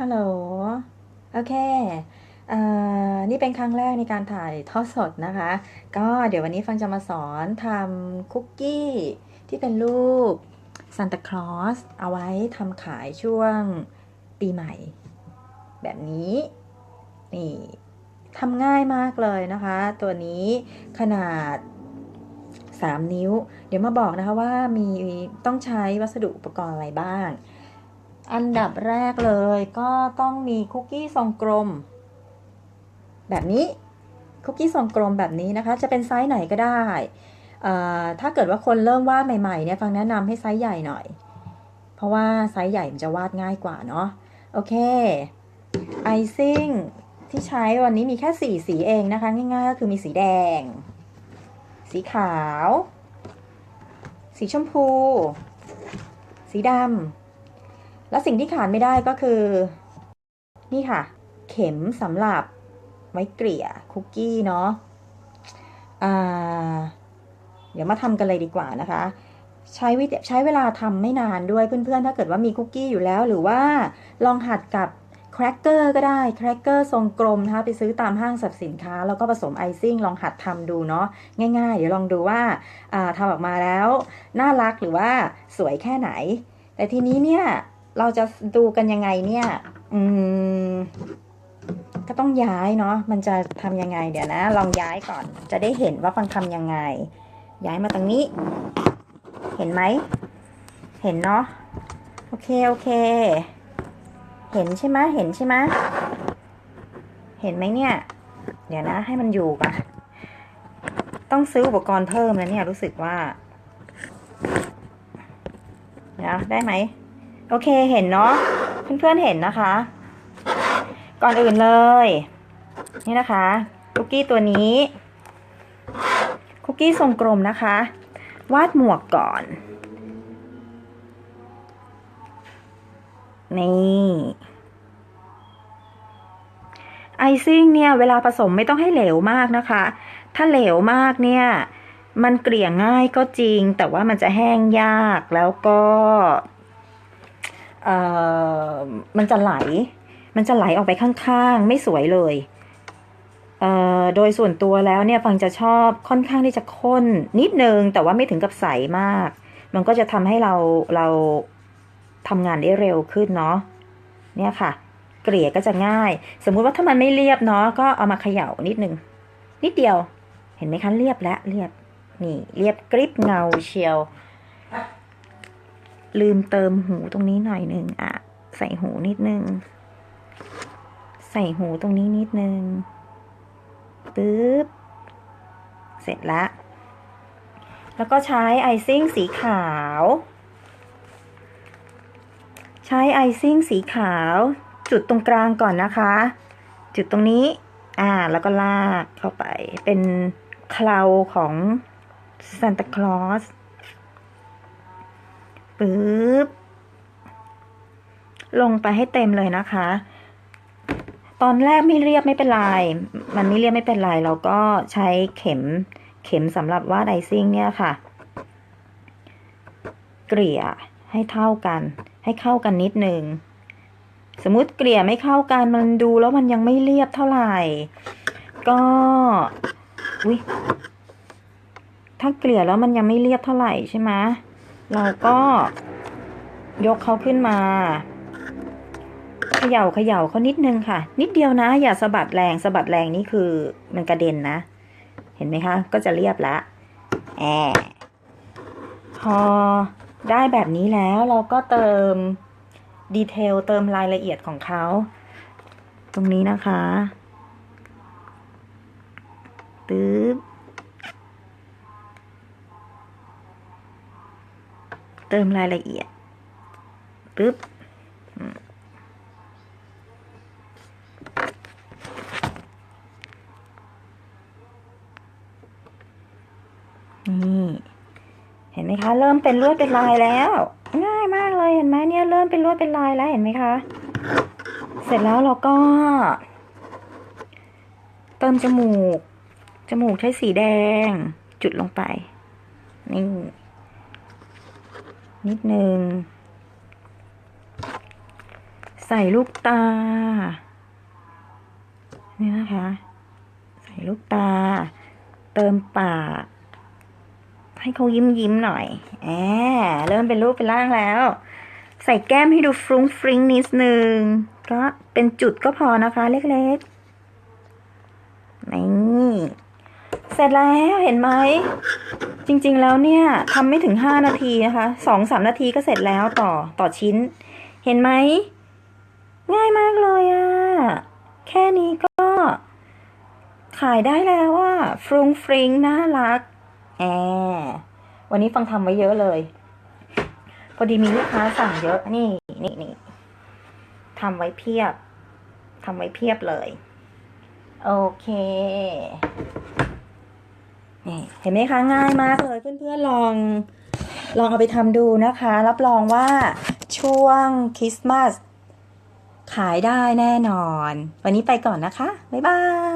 ฮัลโหล โอเคเอ่อนี่เป็นครั้งแรกในการถ่ายทอดสดนะคะ ก็เดี๋ยววันนี้ฟังจะมาสอนทำคุกกี้ที่เป็นรูปซานตาคลอสเอาไว้ทำขายช่วงปีใหม่ แบบนี้ นี่ทำง่ายมากเลยนะคะ ตัวนี้ขนาด 3 นิ้ว เดี๋ยวมาบอกนะคะว่ามีต้องใช้วัสดุอุปกรณ์อะไรบ้าง อันดับแรกเลยก็ต้องมีคุกกี้ทรงกลม แบบนี้คุกกี้ทรงกลมแบบนี้นะคะ จะเป็นไซส์ไหนก็ได้ ถ้าเกิดว่าคนเริ่มวาดใหม่ๆเนี่ยฟังแนะนำให้ไซส์ใหญ่หน่อย เพราะว่าไซส์ใหญ่มันจะวาดง่ายกว่าเนาะโอเคไอซิ่งที่ใช้วันนี้มีแค่สีสีเองนะคะ ง่ายๆก็คือมีสีแดง สีขาว สีชมพู สีดำ แล้วสิ่งที่ขาดไม่ได้ก็คือ นี่ค่ะ เข็มสำหรับไว้เกลี่ยคุกกี้เนาะอ่าเดี๋ยวมาทำกันเลยดีกว่านะคะ ใช้วิใช้เวลาทำไม่นานด้วยเพื่อนๆ ถ้าเกิดว่ามีคุกกี้อยู่แล้ว หรือว่าลองหัดกับแครกเกอร์ก็ได้แครกเกอร์ทรงกลมนะคะไปซื้อตามห้างสรรพสินค้า แล้วก็ผสมไอซิ่งลองหัดทำดูเนาะง่ายๆ เดี๋ยวลองดูว่าอ่าทำออกมาแล้ว น่ารักหรือว่าสวยแค่ไหน แต่ทีนี้เนี่ย เราจะดูกันยังไงเนี่ย อืม ก็ต้องย้ายเนาะ มันจะทำยังไงเดี๋ยวนะ ลองย้ายก่อน จะได้เห็นว่าฟังทำยังไง ย้ายมาตรงนี้ เห็นไหม เห็นเนาะ โอเค โอเค เห็นใช่ไหมเห็นใช่ไหมเห็นไหมเนี่ย เดี๋ยวนะ ให้มันอยู่ก่อน ต้องซื้ออุปกรณ์เพิ่มแล้วเนี่ย รู้สึกว่า เดี๋ยวได้ไหม โอเคเห็นเนาะเพื่อนๆเห็นนะคะ ก่อนอื่นเลย นี่นะคะคุกกี้ตัวนี้คุกกี้ทรงกลมนะคะ วาดหมวกก่อน นี่ไอซิ่งเนี่ยเวลาผสมไม่ต้องให้เหลวมากนะคะ ถ้าเหลวมากเนี่ย มันเกลี่ยง่ายก็จริง แต่ว่ามันจะแห้งยากแล้วก็ มันจะไหล มันจะไหลออกไปข้างๆ ไม่สวยเลยเโดยส่วนตัวแล้วเนี่ยฟังจะชอบค่อนข้างที่จะข้นนิดนึง แต่ว่าไม่ถึงกับใสมาก มันก็จะทำให้เราเราทำงานได้เร็วขึ้นเนาะเนี่ยค่ะ เกลี่ยก็จะง่าย สมมุติว่าถ้ามันไม่เรียบเนาะก็เอามาเขย่านิดนึง นิดเดียว เห็นไหมคะเรียบแล้วเรียบนี่เรียบกริบเงาเชียว ลืมเติมหูตรงนี้หน่อยหนึ่งอะ ใส่หูนิดนึง ใส่หูตรงนี้นิดนึงปึ๊บ เสร็จละแล้วก็ใช้ไอซิ่งสีขาว ใช้ไอซิ่งสีขาว จุดตรงกลางก่อนนะคะ จุดตรงนี้ อ่า แล้วก็ลากเข้าไป เป็นเคลาของซานตาคลอส ปึ๊บ ลงไปให้เต็มเลยนะคะ ตอนแรกไม่เรียบไม่เป็นไร มันไม่เรียบไม่เป็นไร เราก็ใช้เข็ม เข็มสำหรับวาดไอซิ่งเนี่ยค่ะ เกลี่ยให้เท่ากัน ให้เข้ากันนิดนึง สมมติเกลี่ยไม่เข้ากัน มันดูแล้วมันยังไม่เรียบเท่าไหร่ ก็อุ้ยถ้าเกลี่ยแล้วมันยังไม่เรียบเท่าไหร่ใช่ไหม เราก็ยกเขาขึ้นมาเขย่าเขย่าเขานิดนึงค่ะ นิดเดียวนะ อย่าสะบัดแรงสะบัดแรงนี่คือมันกระเด็นนะ เห็นไหมคะ ก็จะเรียบละแอพอได้แบบนี้แล้วเราก็เติมดีเทลเติมรายละเอียดของเขา ตรงนี้นะคะตึ๊บ เติมรายละเอียดปึ๊บนี่เห็นไหมคะ เริ่มเป็นลวดเป็นลายแล้ว ง่ายมากเลยเห็นไหมเนี่ยเริ่มเป็นลวดเป็นลายแล้วเห็นไหมคะ เสร็จแล้วเราก็ เติมจมูก จมูกใช้สีแดง จุดลงไป นี่ นิดนึง ใส่ลูกตา นี่นะคะ ใส่ลูกตา เติมปาก ให้เขายิ้มยิ้มหน่อยแอบเริ่มเป็นรูปเป็นร่างแล้ว ใส่แก้มให้ดูฟรุ้งฟริ้งนิดนึง ก็เป็นจุดก็พอนะคะ เล็กๆ นี่ เสร็จแล้วเห็นไหม จริงๆแล้วเนี่ยทำไม่ถึงห้านาทีนะคะสองสามนาทีก็เสร็จแล้วต่อต่อชิ้น เห็นไหม ง่ายมากเลยอะแค่นี้ก็ขายได้แล้วว่าฟรุงฟริงน่ารักแอวันนี้ฟังทำไว้เยอะเลย พอดีมีลูกค้าสั่งเยอะนี่นี่นี่ทำไว้เพียบทำไว้เพียบเลย โอเค นี่เห็นไหมคะง่ายมากเลยเพื่อนๆลองลองเอาไปทำดูนะคะ รับรองว่าช่วงคริสต์มาสขายได้แน่นอน วันนี้ไปก่อนนะคะ บ๊ายบาย